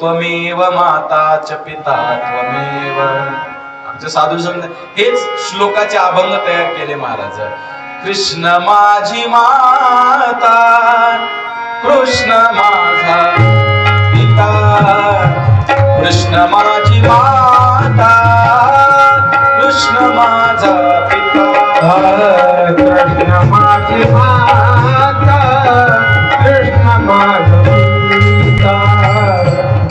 त्वमेव माता च पिता त्वमेव. आमचे साधू संत हेच श्लोकाचे अभंग तयार केले महाराज. कृष्ण माझी माता कृष्ण माझा पिता. कृष्ण माझी माता कृष्ण माझा पिता. कृष्ण माझी माता.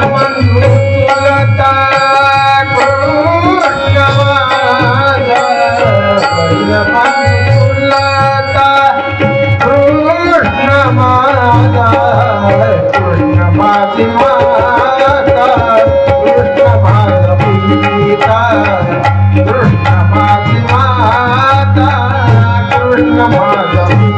Come on, come on.